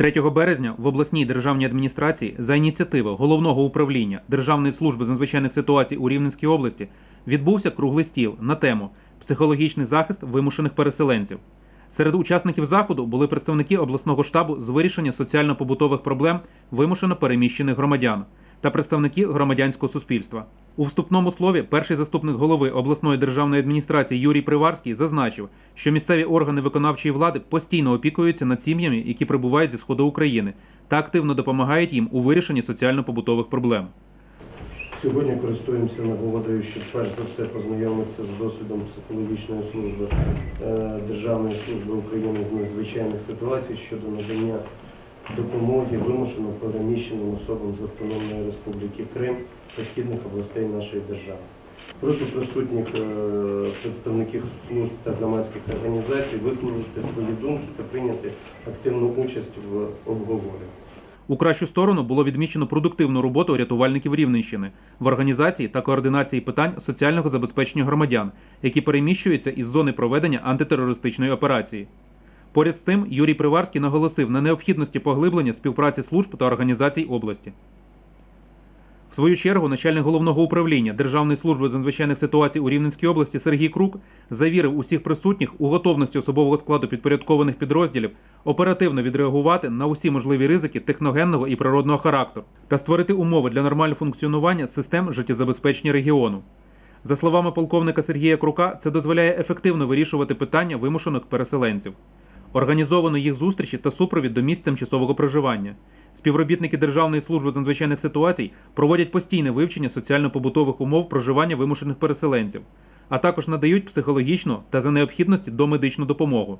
3 березня в обласній державній адміністрації за ініціативи головного управління Державної служби з надзвичайних ситуацій у Рівненській області відбувся круглий стіл на тему психологічний захист вимушених переселенців. Серед учасників заходу були представники обласного штабу з вирішення соціально-побутових проблем вимушено переміщених громадян та представники громадянського суспільства. У вступному слові перший заступник голови обласної державної адміністрації Юрій Приварський зазначив, що місцеві органи виконавчої влади постійно опікуються над сім'ями, які прибувають зі сходу України, та активно допомагають їм у вирішенні соціально-побутових проблем. Сьогодні користуємося нагодою, щоб перш за все познайомитися з досвідом психологічної служби е, Державної служби України з надзвичайних ситуацій щодо надання допомоги вимушено переміщеним особам з Автономної Республіки Крим та східних областей нашої держави. Прошу присутніх е, представників служб та громадських організацій висловити свої думки та прийняти активну участь в обговорі. У кращу сторону було відмічено продуктивну роботу рятувальників Рівненщини в організації та координації питань соціального забезпечення громадян, які переміщуються із зони проведення антитерористичної операції. Поряд з цим Юрій Приварський наголосив на необхідності поглиблення співпраці служб та організацій області. В свою чергу начальник головного управління Державної служби з надзвичайних ситуацій у Рівненській області Сергій Крук завірив усіх присутніх у готовності особового складу підпорядкованих підрозділів оперативно відреагувати на усі можливі ризики техногенного і природного характеру та створити умови для нормального функціонування систем життєзабезпечення регіону. За словами полковника Сергія Крука, це дозволяє ефективно вирішувати питання вимушених переселенців. Організовано їх зустрічі та супровід до місць тимчасового проживання. Співробітники Державної служби з надзвичайних ситуацій проводять постійне вивчення соціально-побутових умов проживання вимушених переселенців, а також надають психологічну та за необхідності домедичну допомогу.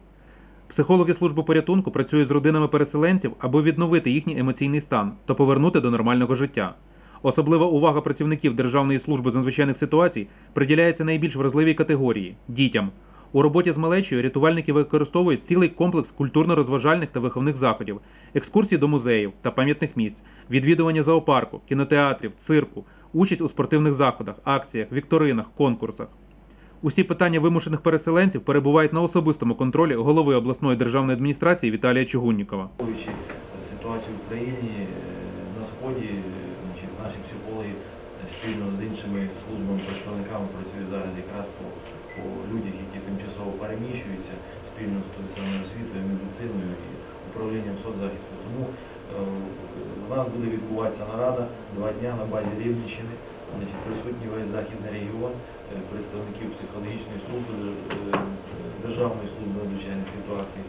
Психологи служби порятунку працюють з родинами переселенців, аби відновити їхній емоційний стан та повернути до нормального життя. Особлива увага працівників Державної служби з надзвичайних ситуацій приділяється найбільш вразливій категорії дітям. У роботі з малечою рятувальники використовують цілий комплекс культурно-розважальних та виховних заходів, екскурсії до музеїв та пам'ятних місць, відвідування зоопарку, кінотеатрів, цирку, участь у спортивних заходах, акціях, вікторинах, конкурсах. Усі питання вимушених переселенців перебувають на особистому контролі голови обласної державної адміністрації Віталія Чугуннікова. Ситуацію в країні е, на сході, е, наші психологи спільно з іншими службами представниками працюють зараз якраз по, по людях, які тимчасово переміщуються спільно з тою самою освітою, медициною і управлінням соцзахисту. Тому е, у нас буде відбуватися нарада два дня на базі Рівненщини. Присутній весь західний регіон, е, представників психологічної служби, е, Державної служби надзвичайних ситуацій,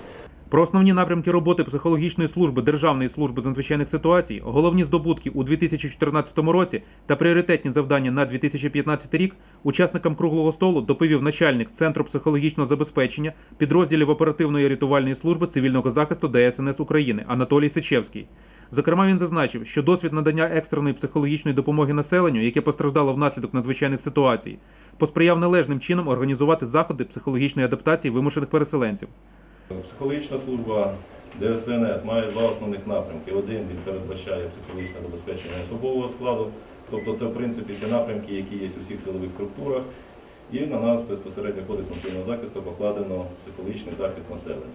Про основні напрямки роботи психологічної служби Державної служби з надзвичайних ситуацій, головні здобутки у 2014 році та пріоритетні завдання на 2015 рік учасникам круглого столу доповів начальник Центру психологічного забезпечення підрозділів оперативної рятувальної служби цивільного захисту ДСНС України Анатолій Сичевський. Зокрема, він зазначив, що досвід надання екстреної психологічної допомоги населенню, яке постраждало внаслідок надзвичайних ситуацій, посприяв належним чином організувати заходи психологічної адаптації вимушених переселенців. Психологічна служба ДСНС має два основних напрямки. Один він передбачає психологічне забезпечення особового складу, тобто це в принципі ті напрямки, які є у всіх силових структурах. І на нас безпосередньо кодексом цивільного захисту покладено психологічний захист населення.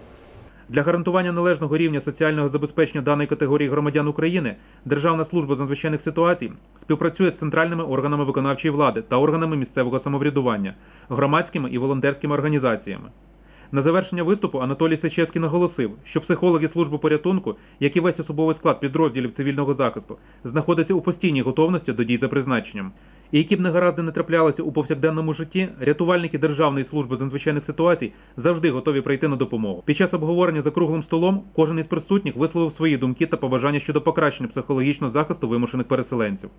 Для гарантування належного рівня соціального забезпечення даної категорії громадян України Державна служба з надзвичайних ситуацій співпрацює з центральними органами виконавчої влади та органами місцевого самоврядування, громадськими і волонтерськими організаціями. На завершення виступу Анатолій Сечевський наголосив, що психологи служби порятунку, як і весь особовий склад підрозділів цивільного захисту, знаходяться у постійній готовності до дій за призначенням. І які б негаразди не траплялися у повсякденному житті, рятувальники Державної служби з надзвичайних ситуацій завжди готові прийти на допомогу. Під час обговорення за круглим столом кожен із присутніх висловив свої думки та побажання щодо покращення психологічного захисту вимушених переселенців.